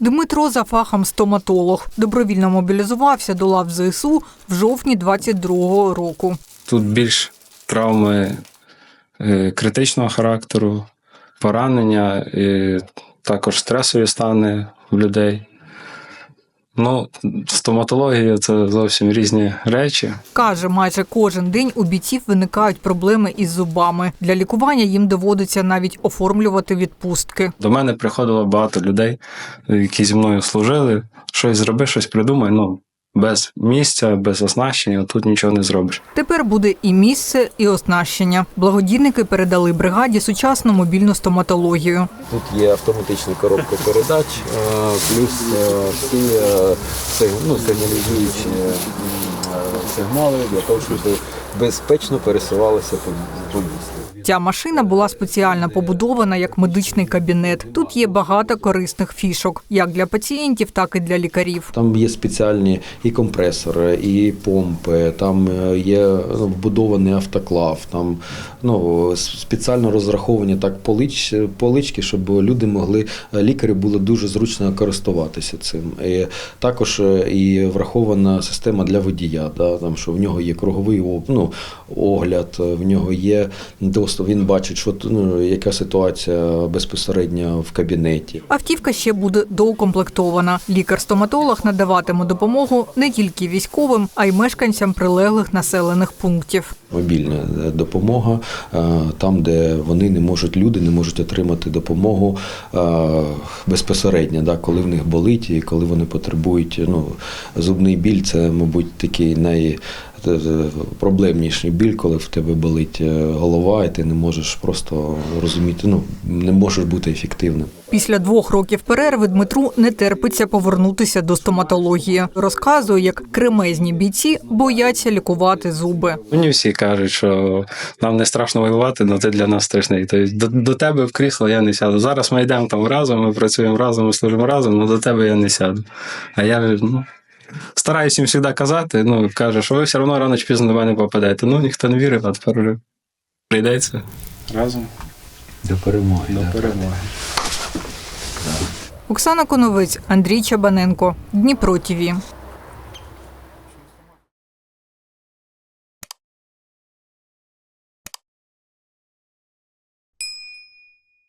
Дмитро за фахом стоматолог. Добровільно мобілізувався до лав ЗСУ в жовтні 22-го року. Тут більш травми е, критичного характеру, поранення, і також стресові стани в людей. Ну, стоматологія це зовсім різні речі. Каже, майже кожен день у бійців виникають проблеми із зубами. Для лікування їм доводиться навіть оформлювати відпустки. До мене приходило багато людей, які зі мною служили. Щось зроби, щось придумай. Ну, без місця, без оснащення, тут нічого не зробиш. Тепер буде і місце, і оснащення. Благодійники передали бригаді сучасну мобільну стоматологію. Тут є автоматична коробка передач, е, плюс е, всі е, ну, сигналізуючі сигнали для того, щоб безпечно пересувалися по, по місту. Ця машина була спеціально побудована як медичний кабінет. Тут є багато корисних фішок, як для пацієнтів, так і для лікарів. Там є спеціальні і компресори, і помпи, там е, є вбудований автоклав, там ну, спеціально розраховані так полич, полички, щоб люди могли, лікарі було дуже зручно користуватися цим. І також е, і врахована система для водія, да, там, що в нього є круговий ну, огляд, в нього є доступ, він бачить, що ну, яка ситуація безпосередньо в кабінеті. Автівка ще буде доукомплектована. Лікар-стоматолог надаватиме допомогу не тільки військовим, а й мешканцям прилеглих населених пунктів. мобільна е, допомога е, там, де вони не можуть, люди не можуть отримати допомогу е, безпосередньо, да, коли в них болить і коли вони потребують. Ну, зубний біль це, мабуть, такий найпроблемніший біль, коли в тебе болить голова, і ти не можеш просто розуміти, ну не можеш бути ефективним. Після двох років перерви Дмитру не терпиться повернутися до стоматології. Розказує, як кремезні бійці бояться лікувати зуби. Мені всі кажуть, що нам не страшно воювати, але ти для нас страшний. Тобто до, до тебе в крісло я не сяду. Зараз ми йдемо там разом, ми працюємо разом, ми служимо разом, але до тебе я не сяду. А я ну, стараюся їм завжди казати, ну, каже, що ви все одно рано чи пізно до мене попадете. Ну, ніхто не вірив, а тепер вже прийдеться разом До перемоги. до перемоги. Оксана Коновець, Андрій Чабаненко, Дніпро ТІВІ.